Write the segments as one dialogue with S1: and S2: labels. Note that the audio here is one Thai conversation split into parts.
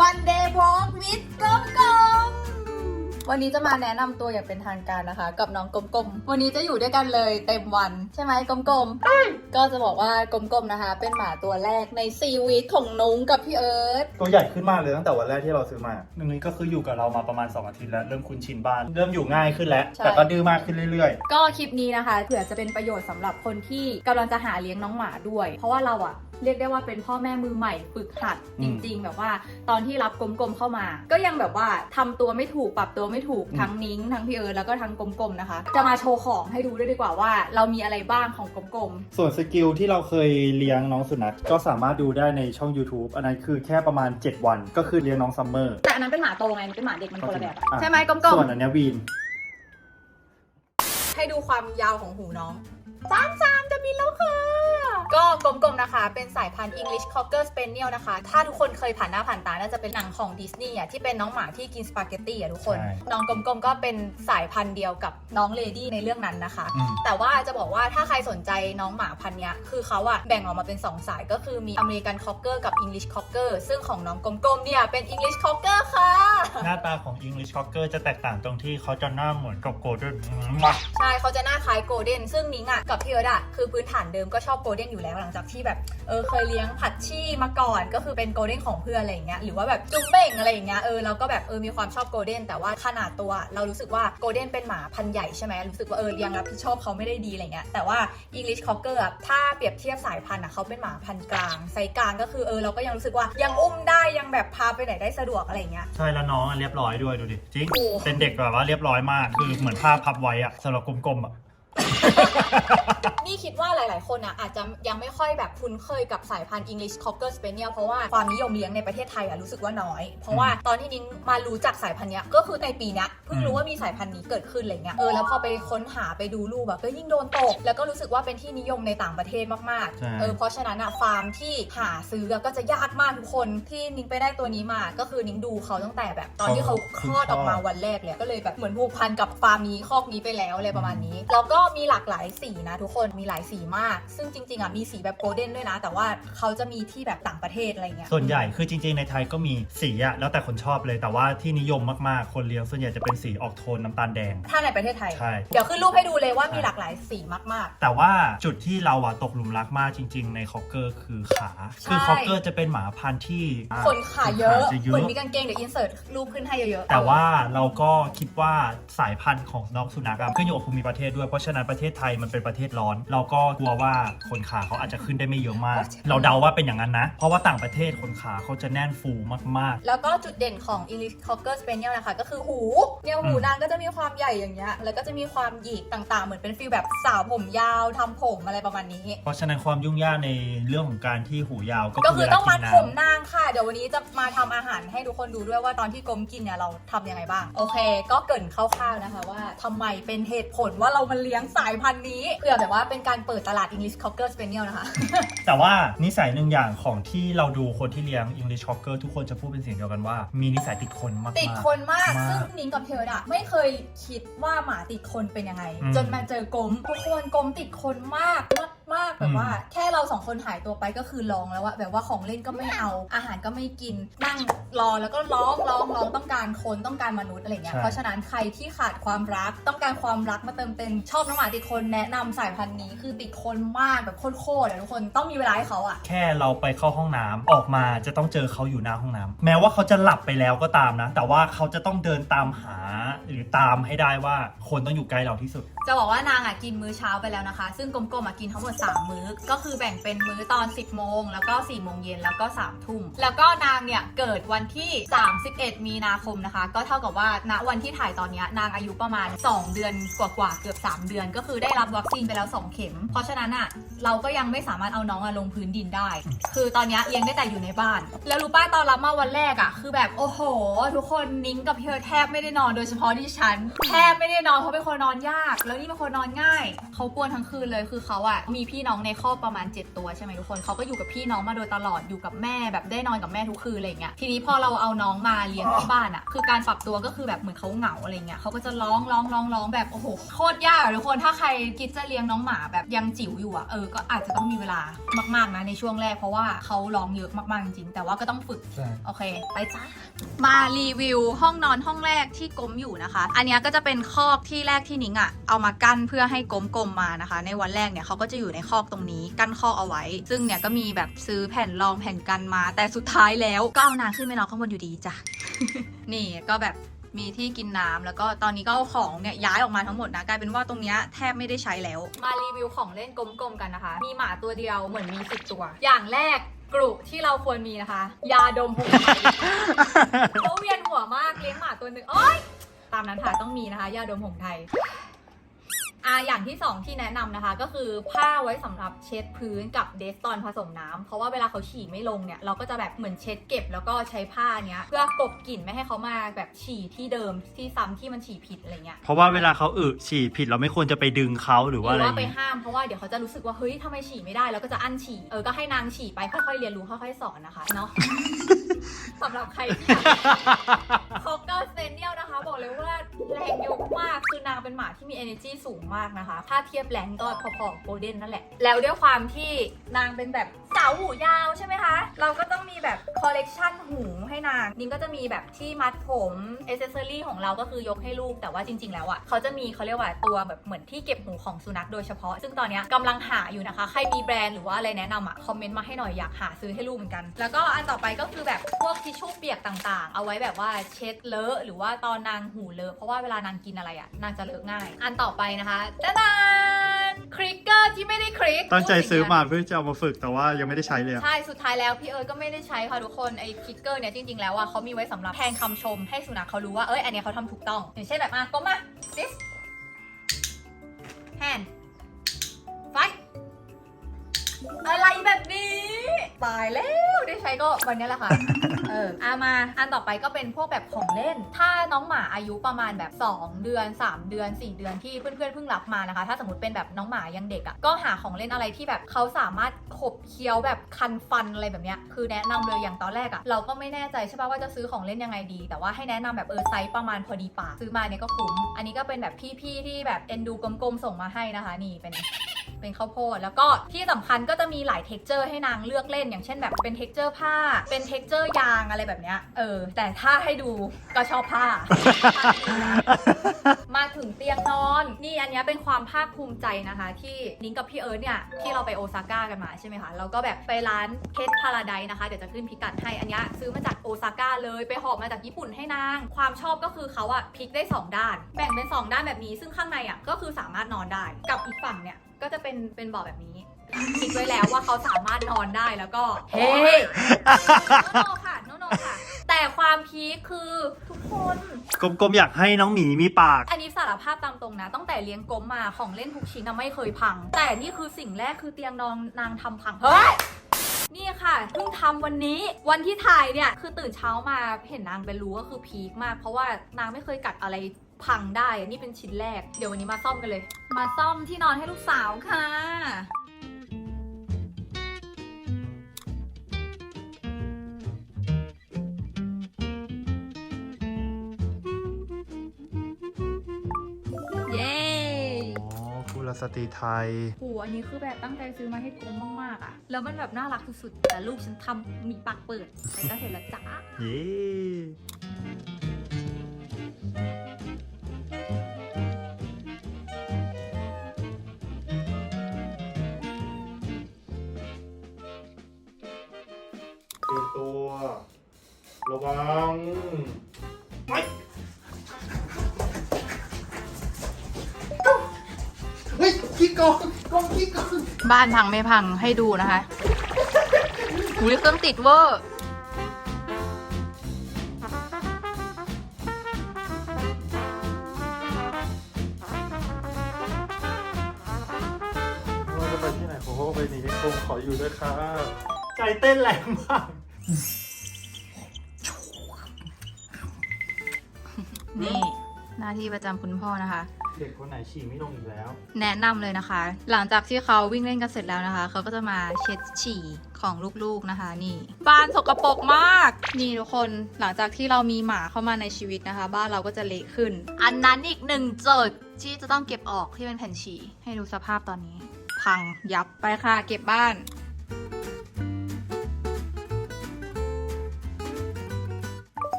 S1: วันเดย์วอล์กวิดกลมกลมวันนี้จะมาแนะนำตัวอย่างเป็นทางการนะคะ กับน้องกลมกลมวันนี้จะอยู่ด้วยกันเลยเต็มวัน ใช่ไหมกลมกลมก็จะบอกว่ากลมกลมนะคะ เป็นหมาตัวแรกในซีวีคของนุ้งกับพี่เอิร์ธ
S2: ตัวใหญ่ขึ้นมากเลยตั้งแต่วันแรกที่เราซื้อมาหนึ่งนี้ก็คืออยู่กับเรามาประมาณ 2 อาทิตย์แล้ว เริ่มคุ้นชินบ้าน เริ่มอยู่ง่ายขึ้นแล้ว
S1: ใช่
S2: แต่ก็ดื้อมากขึ้นเรื่อย
S1: ก็คลิปนี้นะคะเผื่อจะเป็นประโยชน์สำหรับคนที่กำลังจะหาเลี้ยงน้องหมาด้วย เพราะว่าเราอะ เรียกได้ว่าเป็นพ่อแม่มือใหม่ฝึกหัดจริง ๆ แบบว่า ตอนที่รับกลมๆเข้ามา ก็ยังแบบว่าทำตัวไม่ถูกปรับตัวไม่ถูกทั้งนิ้งทั้งพี่เอิร์ธแล้วก็ทั้งกลมๆนะคะ จะมาโชว์ของให้ดูด้วยดีกว่าว่า เรามีอะไรบ้างของกลม
S2: ๆส่วนสกิลที่เราเคยเลี้ยงน้องสุนัขก็สามารถดูได้ในช่อง YouTube อันนั้นคือแค่ประมาณ 7 วัน ก็คือเลี้ยงน้องซัมเมอร์
S1: ๆแต่อันนั้นเป็นหมาโตไงอันนี้เป็นหมาเด็กมันคนละแบบอะ
S2: อะ
S1: ใช่ไหมกลม
S2: ส่วนอันเนี้ยวีน
S1: ๆให้ดูความยาวของหูน้อง สามสามจะมีแล้วค่ะ ก็กลมๆนะคะ เป็นสายพันธุ์ English Cocker Spaniel นะคะ ถ้าทุกคนเคยผ่านหน้าผ่านตา น่าจะเป็นหนังของดิสนีย์อะที่เป็นน้องหมาที่กินสปาเกตตี้อะทุกคน
S2: ใช่
S1: น้องกลมๆก็เป็นสายพันธุ์เดียวกับน้องเลดี้ในเรื่องนั้นนะคะ
S2: อืม
S1: แต่ว่าจะบอกว่าถ้าใครสนใจน้องหมาพันธุ์เนี้ย คือเขาอะแบ่งออกมาเป็น 2 สายก็คือมีอเมริกันคอกเกอร์กับ English Cocker ซึ่งของน้องกลมๆเนี่ยเป็น English Cocker ค่ะ
S2: หน้าตาของ English Cocker จะแตกต่างตรงที่เขาจะหน้าเหมือนกับโกลเด้น
S1: ใช่เขาจะหน้าคล้ายโกลเด้นซึ่งนิ้งอะกับพี่เอิร์ดอะคือพื้นฐานเดิมก็ชอบโกลเด้นอยู่แล้วหลังจากที่แบบเออเคยเลี้ยงผัดชี่มาก่อน ก็คือเป็นโกลเด้นของเพื่อนอะไรอย่างเงี้ยหรือว่าแบบจุ๊บเบ่งอะไรอย่างเงี้ยเออเราก็แบบเออมีความชอบโกลเด้นแต่ว่าขนาดตัวเรารู้สึกว่าโกลเด้นเป็นหมาพันธุ์ใหญ่ใช่ไหมรู้สึกว่าเออเลี้ยงรับผิดชอบเขาไม่ได้ดีอะไรเงี้ยแต่ว่า English Cocker อะถ้าเปรียบเทียบสายพันธุ์อะเขาเป็นหมาพันธุ์กลางไซส์กลางก็คือเออเราก็ยังรู้สึกว่ายังอุ้มได้ยังแบบพาไปไหนได้สะดวกอะไรอย่างเงี้ย
S2: ใช่แล้วน้องอะเรียบร้อยด้วยดูดิจริง
S1: โอ้
S2: เป็นเด็กแบบว่าเรียบร้อยมากคือเหมือนผ้าพับไว้อะสำหรับกลมๆอะ
S1: นี่คิดว่าหลาย ๆ คนอะอาจจะยังไม่ค่อยแบบคุ้นเคยกับสายพันธุ์ English Cocker Spaniel เพราะว่าความนิยมเลี้ยงในประเทศไทยอะรู้สึกว่าน้อย เพราะว่าตอนที่นิ้งมารู้จักสายพันธุ์เนี้ยก็คือในปีเนี้ยเพิ่งรู้ว่ามีสายพันธุ์นี้เกิดขึ้นอะไรเงี้ยเออแล้วพอไปค้นหาไปดูรูปแบบก็ยิ่งโดนตก แล้วก็รู้สึกว่าเป็นที่นิยมในต่างประเทศมาก
S2: ใช่
S1: ๆ เออเพราะฉะนั้นอะฟาร์มที่หาซื้อก็จะยากมากทุกคนที่นิ้งไปได้ตัวนี้มา ก็คือนิ้งดูเขาตั้งแต่แบบตอนที่เขาคลอดออกมาวันแรกเลยก็เลยแบบเหมือนผูกพันกับฟาร์มนี้คอกนี้ไปแล้วอะไรประมาณนี้แล้วก็มีหลากหลายสีนะทุกคนมีหลายสีมาก ซึ่งจริงๆอะมีสีแบบโกลเด้นด้วยนะ แต่ว่าเขาจะมีที่แบบต่างประเทศอะไรเงี้ย
S2: ส่วนใหญ่คือจริงๆในไทยก็มีสีอะแล้วแต่คนชอบเลยแต่ว่าที่นิยมมากๆ คนเลี้ยงส่วนใหญ่จะเป็นสีออกโทนน้ำตาลแดง
S1: ถ้าในประเทศไทย
S2: ใช่
S1: เดี๋ยวขึ้นรูปให้ดูเลยว่ามีหลากหลายสีมาก
S2: แต่ว่าจุดที่เราอะตกหลุมรักมากจริง ๆ ในคอกเกอร์คือขา
S1: ใช่
S2: คือคอกเกอร์จะเป็นหมาพันธุ์ที่
S1: ๆคนขาเยอะ
S2: ขนจะเย
S1: เหมือน
S2: อะ
S1: มีกางเกงเดี๋ยวอินเสิร์ตรูปขึ้นให้เยอะๆ
S2: แต่ว่าเราก็คิดว่าสายพันธุ์ของน้องสุนัขอะขึ้นอยู่กับภูมิประเทศด้วย เพราะฉะนั้นประเทศไทยมันเป็นประเทศร้อน เราก็กลัวว่าขนขาเขาอาจจะขึ้นได้ไม่เยอะมาก เราเดาว่าเป็นอย่างนั้นนะ เพราะว่าต่างประเทศขนขาเขาจะแน่นฟูมาก
S1: แล้วก็จุดเด่นของ English Cocker Spaniel นะคะ ก็คือหู เนี่ยหู
S2: อืม
S1: นางก็จะมีความใหญ่อย่างเงี้ย แล้วก็จะมีความหยิกต่างๆ เหมือนเป็นฟีลแบบสาวผมยาวทำผมอะไรประมาณนี้
S2: ๆ เพราะฉะนั้นความยุ่งยากในเรื่องของการที่หูยาวก็
S1: ก็
S2: คือ
S1: คื
S2: เว
S1: อ
S2: ลา
S1: ต้อง
S2: กิ
S1: มัด
S2: นน้
S1: ผมนางค่ะ เดี๋ยววันนี้จะมาทำอาหารให้ทุกคนดูด้วยว่าตอนที่กลมกินเนี่ยเราทำยังไงบ้าง โอเค ก็เกรินคร่าวๆนะคะว่าทำไมเป็นเหตุผลว่าเรามาเลี้ยงสายพันธุ์นี้เพื่อแบบว่าเป็นการเปิดตลาด English Cocker Spaniel นะคะำ
S2: แต่ว่านิสัยหนึ่งอย่างของที่เราดูคนที่เลี้ยง English Cocker ทุกคนจะพูดเป็นเสียงเดียวกันว่า มีนิสัยติดคนมากๆ
S1: ติดคนมาก
S2: มาก
S1: ซึ่งนิ้งกับเพิร์ดอะไม่เคยคิดว่าหมาติดคนเป็นยังไง
S2: อืม
S1: จนมาเจอกลมทุกคนกลมติดคนมากมากมากแบบว่า แค่เราสองคนหายตัวไปก็คือร้องแล้วอะแบบว่าของเล่นก็ไม่เอาอาหารก็ไม่กิน นั่งรอแล้วก็ร้องร้องร้องต้อง การคนต้องการมนุษย์อะไรเงี้ย
S2: ใช่
S1: เพราะฉะนั้นใครที่ขาดความรักต้องการความรักมาเติมเต็มชอบน้องหมาติดคนแนะนำสายพันธุ์นี้คือติดคนมากแบบโคตรๆอะทุกคนต้องมีเวลาให้เขาอะ
S2: แค่เราไปเข้าห้องน้ำออกมาจะต้องเจอเขาอยู่หน้าห้องน้ำแม้ว่าเขาจะหลับไปแล้วก็ตามนะ แต่ว่าเขาจะต้องเดินตามหาหรือตามให้ได้ว่าคนต้องอยู่ใกล้เราที่สุด
S1: จะบอกว่านางอะกินมื้อเช้าไปแล้วนะคะ ซึ่งกลมๆอะกินทั้งหมด 3 มื้อ ก็คือแบ่งเป็นมื้อตอน 10 โมง แล้วก็4โมงเย็นแล้วก็3ทุ่ม แล้วก็นางเนี่ยเกิดวันที่ 31 มีนาคมนะคะ ก็เท่ากับว่าณวันที่ถ่ายตอนเนี้ยนางอายุประมาณ 2 เดือนกว่าๆเกือบ 3 เดือน ก็คือได้รับวัคซีนไปแล้ว 2 เข็ม เพราะฉะนั้นอะเราก็ยังไม่สามารถเอาน้องอะลงพื้นดินได้ คือตอนเนี้ยเลี้ยงได้แต่อยู่ในบ้าน แล้วรู้ป้าตอนรับมาวันแรกอะคือแบบโอ้โห ทุกคนนิ้งกับพี่เอิร์ธแทบไม่ได้นอนโดยเฉพาะที่ฉันแทบไม่ได้นอนเพราะเป็นคนนอนยาก แล้วนี่เป็นคนนอนง่ายเขากวนทั้งคืนเลยคือเขาอะมีมีพี่น้องในครอบประมาณ 7 ตัวใช่ไหมทุกคนเขาก็อยู่กับพี่น้องมาโดยตลอดอยู่กับแม่แบบได้นอนกับแม่ทุกคืนอะไรเงี้ยทีนี้พอเราเอาน้องมาเลี้ยงที่บ้านอะคือการปรับตัวก็คือแบบเหมือนเขาเหงาอะไรเงี้ยเขาก็จะร้องร้องร้องร้องแบบโอ้โหโคตรยากอะทุกคนถ้าใครคิดจะเลี้ยงน้องหมาแบบยังจิ๋วอยู่อะเออก็อาจจะต้องมีเวลามากๆนะในช่วงแรกเพราะว่าเขาร้องเยอะมากๆจริงๆแต่ว่าก็ต้องฝึก
S2: ใช่
S1: โอเค ไปจ้า มารีวิวห้องนอนห้องแรกที่กลมอยู่นะคะ อันเนี้ยก็จะเป็นคอกที่แรกที่นิ้งอะเอามากั้นเพื่อให้กลมกลมมานะคะ ในวันแรกเนี่ยเขาก็จะอยู่ในคอกตรงนี้กั้นคอกเอาไว้ ซึ่งเนี่ยก็มีแบบซื้อแผ่นรองแผ่นกันมา แต่สุดท้ายแล้วก็เอานางขึ้นไปนอนข้างบนอยู่ดีจ้ะ นี่ก็แบบมีที่กินน้ำแล้วก็ตอนนี้ก็เอาของเนี่ยย้ายออกมาทั้งหมดนะกลายเป็นว่าตรงเนี้ยแทบไม่ได้ใช้แล้ว มารีวิวของเล่นกลมๆกันนะคะ มีหมาตัวเดียวเหมือนมีสิบตัว อย่างแรกกลุ่ที่เราควรมีนะคะ ยาดมหูไทยเขาเวียนหัวมากเลี้ยงหมาตัวหนึ่งโอ๊ยตามนั้นค่ะต้องมีนะคะ ยาดมหงไทย อ่าอย่างที่สองที่แนะนำนะคะ ก็คือผ้าไว้สำหรับเช็ดพื้นกับเดสตอนผสมน้ำเพราะว่าเวลาเขาฉี่ไม่ลงเนี่ย เราก็จะแบบเหมือนเช็ดเก็บ แล้วก็ใช้ผ้าเนี้ย เพื่อกลบกลิ่นไม่ให้เขามาแบบฉี่ที่เดิมที่ซ้ำที่มันฉี่ผิดอะไรเงี้ย
S2: เพราะว่าเวลาเขาอึฉี่ผิดเราไม่ควรจะไปดึงเขาหรือ
S1: ห
S2: ว่า
S1: รื
S2: อะไร
S1: อ
S2: อ
S1: ว่า
S2: ย่าง
S1: ไป
S2: งี้
S1: ห้ามเพราะว่าเดี๋ยวเขาจะรู้สึกว่าเฮ้ยทำไมฉี่ไม่ได้แล้วก็จะอั้นฉี่เออก็ให้นางฉี่ไปค่อยๆเรียนรู้ค่อยๆสอนนะคะเนาะ สำหรับใครที่อยากคอกเกอร์สเตนเนียลนะคะ บอกเลยว่าแรงเยอะมาก คือนางเป็นหมาที่มี energy สูงมากนะคะ ถ้าเทียบแรงก็พอๆกับโกลเด้นนั่นแหละ แล้วด้วยความที่นางเป็นแบบสาวหูยาวใช่ไหมคะ เราก็ต้องมีแบบคอลเลกชันหูให้นาง นิ้งก็จะมีแบบที่มัดผมเอเซอรี่ของเราก็คือยกให้ลูก แต่ว่าจริง ๆ แล้วอะเขาจะมีเขาเรียกว่าตัวแบบเหมือนที่เก็บหูของสุนัขโดยเฉพาะ ซึ่งตอนเนี้ยกำลังหาอยู่นะคะ ใครมีแบรนด์หรือว่าอะไรแนะนำอะคอมเมนต์มาให้หน่อยอยากหาซื้อให้ลูกเหมือนกัน แล้วก็อันต่อไปก็คือแบบพวกทิชชู่เปียกต่างๆ เอาไว้แบบว่าเช็ดเลอะหรือว่าตอนนางหูเลอะเพราะว่าเวลานางกินอะไรอะนางจะเลอะง่าย อันต่อไปนะคะตะดานคลิกเกอร์ที่ไม่ได้คลิก
S2: ตั้งใจซื้อมาเพื่อจะเอามาฝึกแต่ว่ายังไม่ได้ใช้เลยอะ
S1: ใช่สุดท้ายแล้วพี่เอิร์ธก็ไม่ได้ใช้ค่ะทุกคนไอ้คลิกเกอร์เนี่ยจริงๆแล้วอะเขามีไว้สำหรับแทนคำชมให้สุนัขเขารู้ว่าเอ้ยอันเนี้ยเขาทำถูกต้องอย่างเช่นแบบมาก้มมา this hand fight อะไรแบบนี้ ตายแล้วได้ใช้ก็วันนี้แหละค่ะ เอออามาอันต่อไปก็เป็นพวกแบบของเล่น ถ้าน้องหมาอายุประมาณแบบ 2 เดือน 3 เดือน 4 เดือนที่เพื่อนๆเพิ่งรับมานะคะ ถ้าสมมติเป็นแบบน้องหมายังเด็กอะ่ะก็หาของเล่นอะไรที่แบบเขาสามารถขบเคี้ยวแบบคันฟันอะไรแบบเนี้ยคือแนะนำเลยอย่างตอนแรกอะ่ะเราก็ไม่แน่ใจใช่ป่ะว่าจะซื้อของเล่นยังไงดี แต่ว่าให้แนะนำแบบเออไซส์ประมาณพอดีปากซื้อมาเนี่ยก็คุ้มอันนี้ก็เป็นแบบพี่ๆที่แบบเอ็นดูกลมๆส่งมาให้นะคะ นี่เป็นเป็นข้าวโพดแล้วก็ที่สำคัญก็จะมีหลายเท็กเจอร์ให้นางเลือกเล่นอย่างเช่นแบบเป็นเท็กเจอร์ผ้าเป็นเท็กเจอร์ยางอะไรแบบเนี้ยเออ แต่ถ้าให้ดูก็ชอบผ้า มาถึงเตียงนอน นี่อันเนี้ยเป็นความภาคภูมิใจนะคะ ที่นิ้งกับพี่เอิร์ธเนี่ย ที่เราไปโอซาก้ากันมาใช่ไหมคะเราก็แบบไปร้านเคสพาราไดนะคะ เดี๋ยวจะขึ้นพิกัดให้อันเนี้ยซื้อมาจากโอซาก้าเลยไปหอบมาจากญี่ปุ่นให้นาง ความชอบก็คือเขาอะพลิกได้ 2 ด้าน แบ่งเป็น 2 ด้านแบบนี้ ซึ่งข้างในอะก็คือสามารถนอนได้กับอีกฝั่งเนี่ยก็จะเป็นเป็นเบาะแบบนี้คิดไว้แล้วว่าเขาสามารถนอนได้แล้วก็ เฮ้โนโนค่ะโนโน ค่ะ แต่ความพีคคือทุกคน
S2: กลมๆอยากให้น้องหมีมีปาก
S1: อันนี้สารภาพตามตรงนะ ตั้งแต่เลี้ยงกลมมาของเล่นทุกชิ้นนะไม่เคยพัง แต่นี่คือสิ่งแรกคือเตียงนอนนางทำพังเฮ้ยนี่ค่ะเพิ่งทำวันนี้วันที่ถ่ายเนี่ยคือตื่นเช้ามาเห็นนางเป็นรู้ก็คือพีคมาก เพราะว่านางไม่เคยกัดอะไรพังได้อันนี่เป็นชิ้นแรก เดี๋ยววันนี้มาซ่อมกันเลย มาซ่อมที่นอนให้ลูกสาวค่ะ
S2: สตรีไทย
S1: โหอันนี้คือแบบตั้งใจซื้อมาให้กลมมากๆอะแล้วมันแบบน่ารักสุดๆ แต่ลูกฉันทำมีปากเปิดแต่ก็เห็นและจ้า
S2: เย้เตรียมตัว ระวัง ฮ้ยขี้โกงกองขี้โกง
S1: บ้านพังไม่พังให้ดูนะคะหูยเครื่องติดเวอร์
S2: เราจะไปที่ไหนผมก็ไปหนีคงขออยู่ด้วยค่ะใจเต้นแรงมาก
S1: นี่หน้าที่ประจำคุณพ่อนะคะ
S2: ย ด็กคนไหนฉี่ไม่ลงอีกแล้ว
S1: แนะนำเลยนะคะ หลังจากที่เขาวิ่งเล่นกันเสร็จแล้วนะคะ เขาก็จะมาเช็ดฉี่ของลูกๆนะคะ นี่ บ้านสกปรกมาก นี่ทุกคนหลังจากที่เรามีหมาเข้ามาในชีวิตนะคะ บ้านเราก็จะเละขึ้น อันนั้นอีกหนึ่งจทย์ที่จะต้องเก็บออกที่เป็นแผ่นฉี่ให้ดูสภาพตอนนี้ พังยับไปค่ะ เก็บบ้าน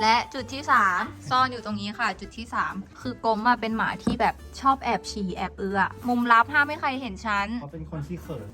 S1: และจุดที่ 3 ซ่อนอยู่ตรงนี้ค่ะ จุดที่ 3 คือกลมมาเป็นหมาที่แบบชอบแอบฉี่แอบเอืออมุมลับห้ามไม่ใครเห็นฉัน
S2: เขาเป็นคนที่เขิน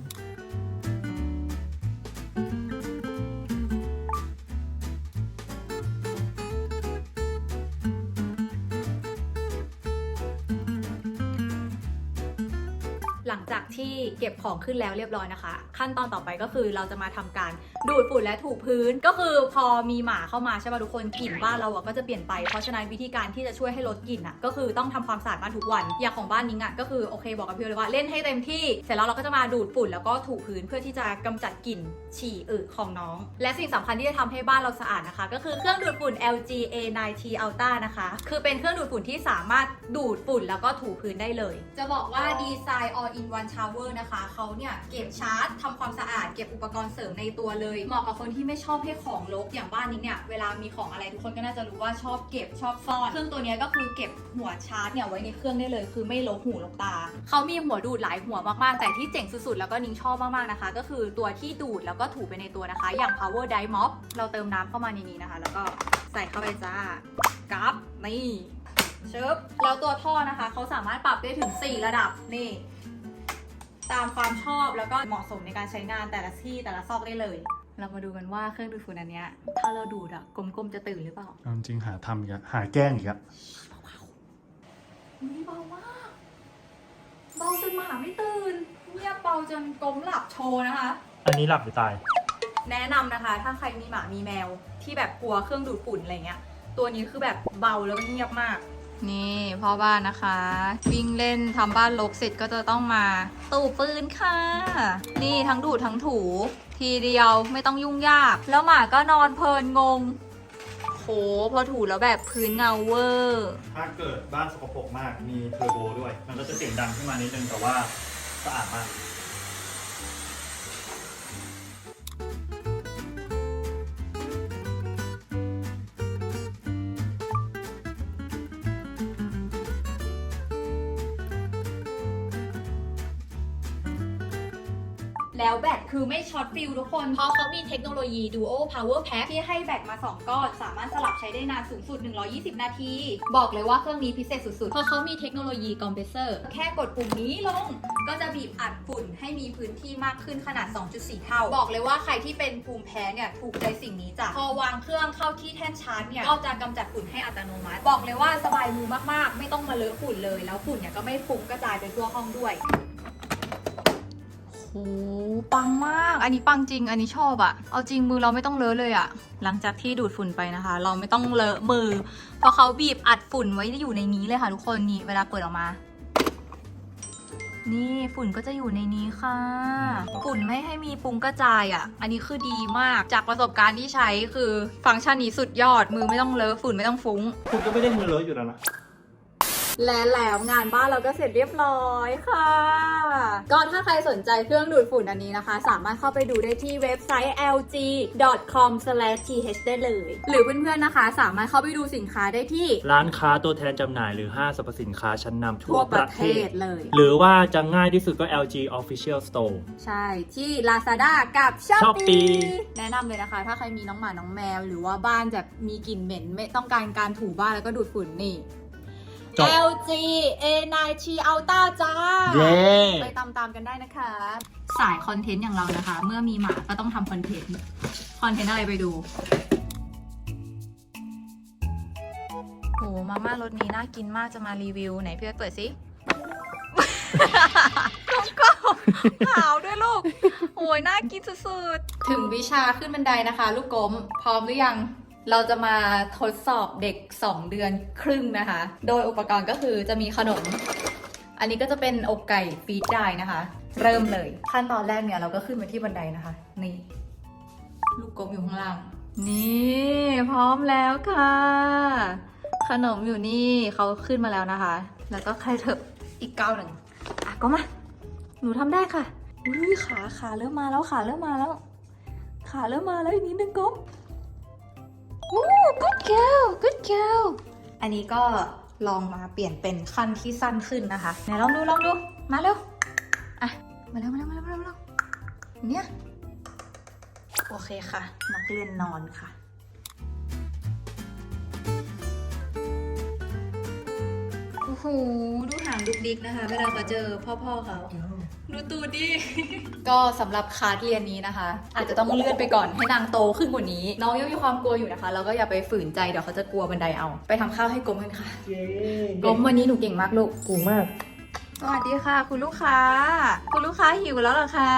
S1: ที่เก็บของขึ้นแล้วเรียบร้อยนะคะ ขั้นตอนต่อไปก็คือเราจะมาทำการดูดฝุ่นและถูพื้น ก็คือพอมีหมาเข้ามาใช่ป่ะทุกคนกลิ่นบ้านเราอะก็จะเปลี่ยนไป เพราะฉะนั้นวิธีการที่จะช่วยให้ลดกลิ่นอะก็คือต้องทำความสะอาดบ้านทุกวันอย่างของบ้านนิ้งอะก็คือโอเคบอกกับพี่เลยว่าเล่นให้เต็มที่เสร็จแล้วเราก็จะมาดูดฝุ่นแล้วก็ถูพื้นเพื่อที่จะกำจัดกลิ่นฉี่อึของน้อง และสิ่งสำคัญที่จะทำให้บ้านเราสะอาดนะคะ ก็คือเครื่องดูดฝุ่น LG A9T Ultra นะคะ คือเป็นเครื่องดูดฝุ่นที่สามารถดูดฝุ่นแล้วก็ถูพื้นได้เลย จะบอกว่าดีไซน์ all in one shower นะคะเขาเนี่ยเก็บชาร์จทำความสะอาดเก็บอุปกรณ์เสริมในตัวเลย เหมาะกับคนที่ไม่ชอบให้ของรกอย่างบ้านนี้เนี่ยเวลามีของอะไรทุกคนก็น่าจะรู้ว่าชอบเก็บชอบซ่อน เครื่องตัวนี้ก็คือเก็บหัวชาร์จเนี่ยไว้ในเครื่องได้เลย คือไม่ลกหูลกตาเขามีหัวดูดหลายหัวมากๆ แต่ที่เจ๋งสุดๆ แล้วก็นิ้งชอบมากๆนะคะ ก็คือตัวที่ดูดแล้วก็ถูไปในตัวนะคะ อย่าง power dye mop เราเติมน้ำเข้ามาในนี้นะคะ แล้วก็ใส่เข้าไปจ้ากับนี่เชิบแล้วตัวท่อนะคะเขาสามารถปรับได้ถึง 4 ระดับนี่ ตามความชอบแล้วก็เหมาะสมในการใช้งานแต่ละที่แต่ละซอกได้เลย เรามาดูกันว่าเครื่องดูดฝุ่นอันเนี้ยถ้าเราดูดอะกลมๆจะตื่นหรือเปล่า
S2: เอาจริงหาทำอีกอะหาแกล้งอีกอะ
S1: นี่เบามากเบาจนหมาไม่ตื่นเงียบเบาจนกลมหลับโชว์นะคะ
S2: อันนี้หลับหรือตาย
S1: แนะนำนะคะ ถ้าใครมีหมามีแมวที่แบบกลัวเครื่องดูดฝุ่นอะไรเงี้ยตัวนี้คือแบบเบาแล้วก็เงียบมาก นี่พ่อบ้านนะคะ วิ่งเล่นทำบ้านรกเสร็จก็จะต้องมาตู่ปืนค่ะ นี่ทั้งดูดทั้งถู ทีเดียวไม่ต้องยุ่งยาก แล้วหมาก็นอนเพลินงงโหพอถูแล้วแบบพื้นเงาเวอร์
S2: ถ้าเกิดบ้านสกปรกมากมีเทอร์โบด้วย มันก็จะเสียงดังขึ้นมานิดนึงแต่ว่าสะอาดมาก
S1: คือไม่ช็อตฟิลทุกคน เพราะเขามีเทคโนโลยี Duo Power Pack ที่ให้แบตมา 2 ก้อน สามารถสลับใช้ได้นานสูงสุด 120 นาที บอกเลยว่าเครื่องนี้พิเศษสุดๆ เพราะเขามีเทคโนโลยีคอมเพรสเซอร์แค่กดปุ่มนี้ลง ก็จะบีบอัดฝุ่นให้มีพื้นที่มากขึ้นขนาด 2.4 เท่า บอกเลยว่าใครที่เป็นภูมิแพ้เนี่ยถูกใจสิ่งนี้จ้ะพอวางเครื่องเข้าที่แท่นชาร์จเนี่ยก็จะกำจัดฝุ่นให้อัตโนมัติ บอกเลยว่าสบายมือมากๆ ไม่ต้องมาเลอะฝุ่นเลย แล้วฝุ่นเนี่ยก็ไม่ฟุ้งกระจายไปทั่วห้องด้วย โอ้ปังมาก อันนี้ปังจริง อันนี้ชอบอะเอาจริงมือเราไม่ต้องเลอะเลยอะหลังจากที่ดูดฝุ่นไปนะคะ เราไม่ต้องเลอะมือ เพราะเขาบีบอัดฝุ่นไว้อยู่ในนี้เลยค่ะทุกคนนี่เวลาเปิดออกมา นี่ฝุ่นก็จะอยู่ในนี้ค่ะ ฝุ่นไม่ให้มีฟุ้งกระจายอะอันนี้คือดีมากจากประสบการณ์ที่ใช้คือฟังก์ชันนี้สุดยอดมือไม่ต้องเลอะฝุ่นไม่ต้องฟุ้ง
S2: คุณก็ไม่ได้มือเลอะอยู่แล้วนะ
S1: และแล้วงานบ้านเราก็เสร็จเรียบร้อยค่ะ ก็ถ้าใครสนใจเครื่องดูดฝุ่นอันนี้นะคะ สามารถเข้าไปดูได้ที่เว็บไซต์ lg.com/th ได้เลย หรือเพื่อนๆนะคะ สามารถเข้าไปดูสินค้าได้ที่
S2: ร้านค้าตัวแทนจำหน่ายหรือห้างสรรพสินค้าชั้นนำทั่
S1: ทั่
S2: ว
S1: ว
S2: ป
S1: ประระ
S2: เท
S1: เท
S2: ศ
S1: ศ เลย
S2: หรือว่าจะง่ายที่สุดก็ LG Official Store
S1: ใช่ที่ Lazada กับ
S2: Shopee
S1: Shopee แนะนำเลยนะคะ ถ้าใครมีน้องหมาน้องแมว หรือว่าบ้านแบบมีกลิ่นเหม็น ไม่ต้องการการถูบ้านแล้วก็ดูดฝุ่นนี่
S2: จบ
S1: LG A9T Ultra จ้า
S2: เย้
S1: ไปตามๆกันได้นะคะ สายคอนเทนต์อย่างเรานะคะ เมื่อมีหมาก็ต้องทำคอนเทนต์ คอนเทนต์อะไรไปดู โหมาม่ารสนี้น่ากินมากจะมารีวิว ไหนพี่เอิร์ธเปิดสิ น้องก็ขาวด้วยลูก โอ้ยน่ากินสุดๆ ถึงวิชาขึ้นบันไดนะคะ ลูกกลมพร้อมหรือยัง เราจะมาทดสอบเด็ก 2 เดือนครึ่งนะคะ โดยอุปกรณ์ก็คือจะมีขนม อันนี้ก็จะเป็นอกไก่ฟีดได้นะคะ เริ่มเลย ขั้นตอนแรกเนี่ยเราก็ขึ้นไปที่บันไดนะคะ นี่ ลูกกลมอยู่ข้างล่าง นี่พร้อมแล้วค่ะ ขนมอยู่นี่เขาขึ้นมาแล้วนะคะ แล้วก็ใครเถอะอีกเก้าหนึ่งอะก็มา หนูทำได้ค่ะอุ้ยขาขาเริ่มมาแล้วขาเริ่มมาแล้ว ขาเริ่มมาแล้วอีกนิดนึงก้ม โอ้ good girl good girl อันนี้ก็ลองมาเปลี่ยนเป็นขั้นที่สั้นขึ้นนะคะ ไหนลองดูลองดู มาเร็ว อะ มาเร็วมาเร็วมาเร็วมาเร็วมาเร็วเนี่ยโอเคค่ะ นักเรียนนอนค่ะโอ้โหดูหางดุกดิกนะคะ เวลาเขาเจอพ่อพ่อเขา ดูตูดดิ ก็สำหรับคลาสเรียนนี้นะคะ อาจจะต้องเลื่อนไปก่อนให้นางโตขึ้นกว่านี้ น้องยังมีความกลัวอยู่นะคะเราก็อย่าไปฝืนใจเดี๋ยวเขาจะกลัวบันไดเอา ไปทำข้าวให้กลมกันค่ะ
S2: เย้
S1: กลมวันนี้หนูเก่งมากลูก
S2: กูมาก
S1: สวัสดีค่ะ คุณลูกค้า คุณลูกค้าหิวแล้วเหรอคะ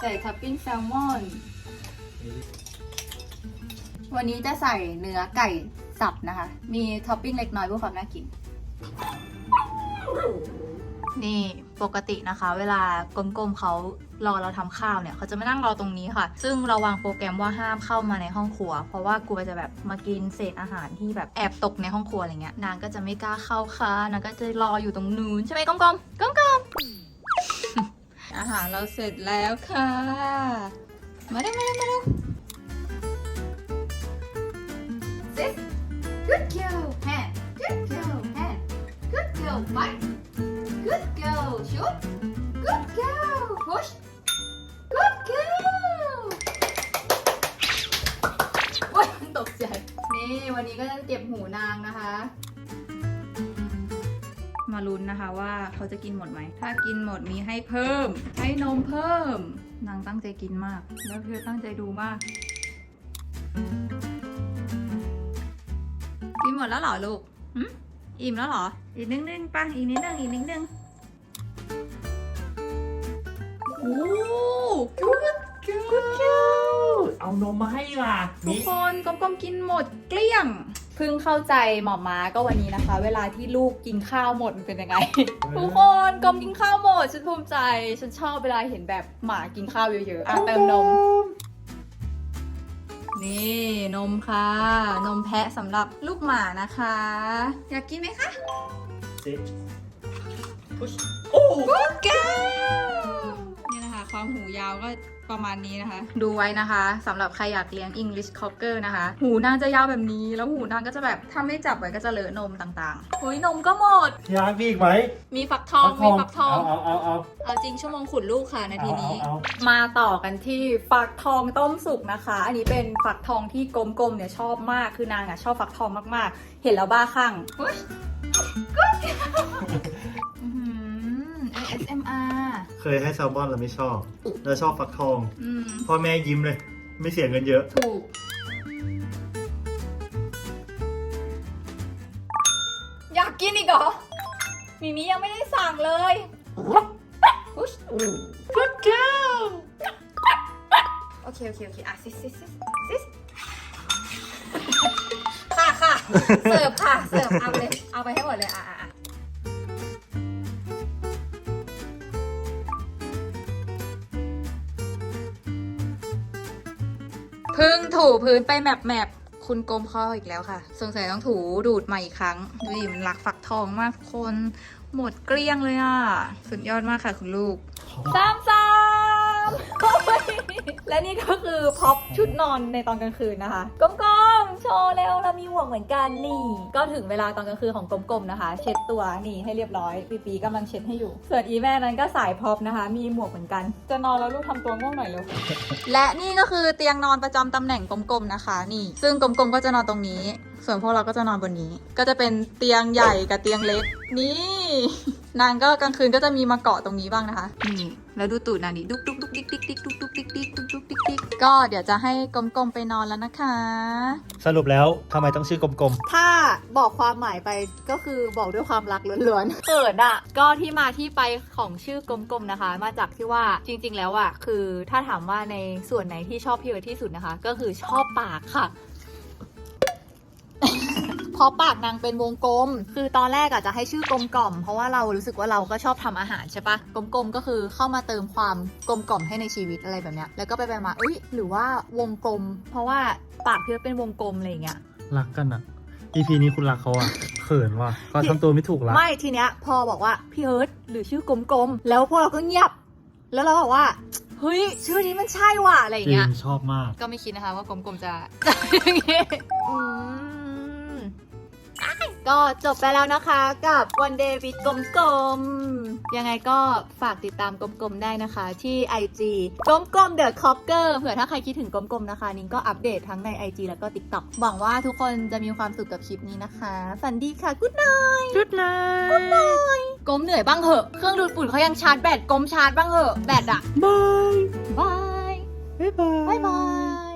S1: ใส่ทับปิ้งแซลมอน วันนี้จะใส่เนื้อไก่สับนะคะ มีท็อปปิ้งเล็กน้อยเพื่อความน่ากิน นี่ปกตินะคะ เวลากลมๆเขารอเราทำข้าวเนี่ยเขาจะมานั่งรอตรงนี้ค่ะ ซึ่งเราวางโปรแกรมว่าห้ามเข้ามาในห้องครัว เพราะว่ากลัวจะแบบมากินเศษอาหารที่แบบแอบตกในห้องครัวอะไรเงี้ยนางก็จะไม่กล้าเข้าค่ะนางก็จะรออยู่ตรงนู้นใช่ไหมกลมๆกลมๆอาหารเราเสร็จแล้วค่ะ มาเร็วมาเร็วมาเร็ว Sis good girl hand good girl hand good girl fight good girl shoot good girl push good girl โอ้ยตกใจ นี่วันนี้ก็จะเก็บหูนางนะคะ มาลุ้นนะคะว่าเขาจะกินหมดไหม ถ้ากินหมดมีให้เพิ่ม ให้นมเพิ่ม นางตั้งใจกินมาก แล้วเพื่อตั้งใจดูมาก กินหมดแล้วเหรอลูกหึอิ่มแล้วเหรอ อีกนิดนึงป่ะอีกนิดนึงอีกนิดนึงโอ้ good good girl
S2: เอานมมาให้ล่ะ
S1: ทุกคนกลมๆกินหมดเกลี้ยงเพิ่งเข้าใจหมอม้าก็วันนี้นะคะ เวลาที่ลูกกินข้าวหมดมันเป็นยังไง ทุกคนกลมกินข้าวหมดฉันภูมิใจ ฉันชอบเวลาเห็นแบบหมากินข้าวเยอะๆอะเติมนม นี่นมค่ะ นมแพะสำหรับลูกหมานะคะ อยากกินไหมคะ
S2: สิพุช
S1: Good girl นี่นะคะ ความหูยาวก็ ประมาณนี้นะคะ ดูไว้นะคะสำหรับใครอยากเลี้ยง English Cocker นะคะ หูนางจะยาวแบบนี้ แล้วหูนางก็จะแบบถ้าไม่จับไว้ก็จะเลอะนมต่างๆหุยนมก็หมด
S2: อยากมีอีกไหม
S1: มีฟักทอง มีฟักทอง
S2: เอาเอาเอา
S1: เอาจริงชั่วโมงขุดลูกค่ะนาทีนี้
S2: เอาเอา
S1: มาต่อกันที่ฟักทองต้มสุกนะคะ อันนี้เป็นฟักทองที่กลมๆเนี่ยชอบมาก คือนางอะชอบฟักทองมากๆ เห็นแล้วบ้าคลั่งอุ๊ย
S2: เคยให้แซลมอนแล้วไม่ชอบ แล้วชอบฟักทอง
S1: อืม
S2: พ่อแม่ยิ้มเลย ไม่เสียเงินเยอะ
S1: ถูก อยากกินอีกเหรอมิมิยังไม่ได้สั่งเลยอุ๊ย Good girl โอเค โอเค โอเค อะ ซิสซิสซิสซิสค่ะค่ะ เสิร์ฟค่ะ เสิร์ฟ เอาเลย เอาไปให้หมดเลย อะอะ ถูพื้นไปแมปแมปคุณกลมข้ออีกแล้วค่ะ สงสัยต้องถูดูดใหม่อีกครั้ง ดูดิมันรักฝักทองมากคน หมดเกลี้ยงเลยอะ สุดยอดมากค่ะคุณลูกสามสามโอ้ยและนี่ก็คือพ็อปชุดนอนในตอนกลางคืนนะคะกลม ๆโชว์แล้วเรามีหมวกเหมือนกันนี่ ก็ถึงเวลาตอนกลางคืนของกลมๆนะคะ เช็ดตัวนี่ให้เรียบร้อยปีปีกำลังเช็ดให้อยู่ส่วนอีแม่นั้นก็สายพ็อปนะคะ มีหมวกเหมือนกัน จะนอนแล้วลูกทำตัวง่วงหน่อยเร็วและนี่ก็คือเตียงนอนประจำตำแหน่งกลมๆนะคะ นี่ ซึ่งกลมๆก็จะนอนตรงนี้ ส่วนพวกเราก็จะนอนบนนี้ ก็จะเป็นเตียงใหญ่กับเตียงเล็ก นี่ นางก็กลางคืนก็จะมีมาเกาะตรงนี้บ้างนะคะนี่แล้วดูตูดนางดิดุ๊กดุ๊กดุกดิกดิกดิกดุกดุกดิกดิกดุก กดิกดิกก็เดี๋ยวจะให้กลมๆไปนอนแล้วนะคะ
S2: สรุปแล้วทำไมต้องชื่อกลม
S1: ถ้าบอกความหมายไปก็คือบอกด้วยความรักล้วนๆ เขินอะ ก็ที่มาที่ไปของชื่อกลมๆนะคะ มาจากที่ว่าจริงๆแล้วอะคือถ้าถามว่าในส่วนไหนที่ชอบพี่เอิร์ธที่สุดนะคะ ก็คือชอบปากค่ะพ เพราะปากนางเป็นวงกลม คือตอนแรกอะจะให้ชื่อกลมกล่อม เพราะว่าเรารู้สึกว่าเราก็ชอบทำอาหารใช่ปะกลมๆก็คือเข้ามาเติมความกลมกล่อมให้ในชีวิตอะไรแบบเนี้ยแล้วก็ไปไปมาเอ้ยหรือว่าวงกลม เพราะว่าปากพี่เอิร์ธเป็นวงกลมอะไรอย่างเงี้ย
S3: รักกันอะ EP นี้คุณรักเขาอะเขินว่ะก็ทำตัวไม่ถูกละ
S1: ไม่ทีเนี้ยพอบอกว่าพี่เอิร์ธหรือชื่อกลมๆแล้วพวกเราก็เงียบ แล้วเราบอกว่าเฮ้ยชื่อนี้มันใช่ว่ะอะไรอ
S3: จ
S1: ย่าง
S3: ริ
S1: เงี้
S3: ง
S1: ย
S3: ชอบมาก
S1: ก็ไม่คิดนะคะว่ากลมๆจะอย่างงี้อืม ก็จบไปแล้วนะคะกับวันเดวิดกลมๆ ยังไงก็ฝากติดตามกลมๆได้นะคะ ที่ IG กลมๆ The Cocker เผื่อถ้าใครคิดถึงกลมๆนะคะ นิ้งก็อัปเดตทั้งใน IG แล้วก็ TikTok หวังว่าทุกคนจะมีความสุขกับคลิปนี้นะคะฝันดีค่ะกุ๊ดไน
S3: จุดนะ
S1: กลมเหนื่อยบ้างเหอะ เครื่องดูดฝุ่นเขายังชาร์จแบตกลมชาร์จบ้างเหอะแบตอะ
S3: บาย
S1: บาย
S3: บ๊ายบาย
S1: บายบาย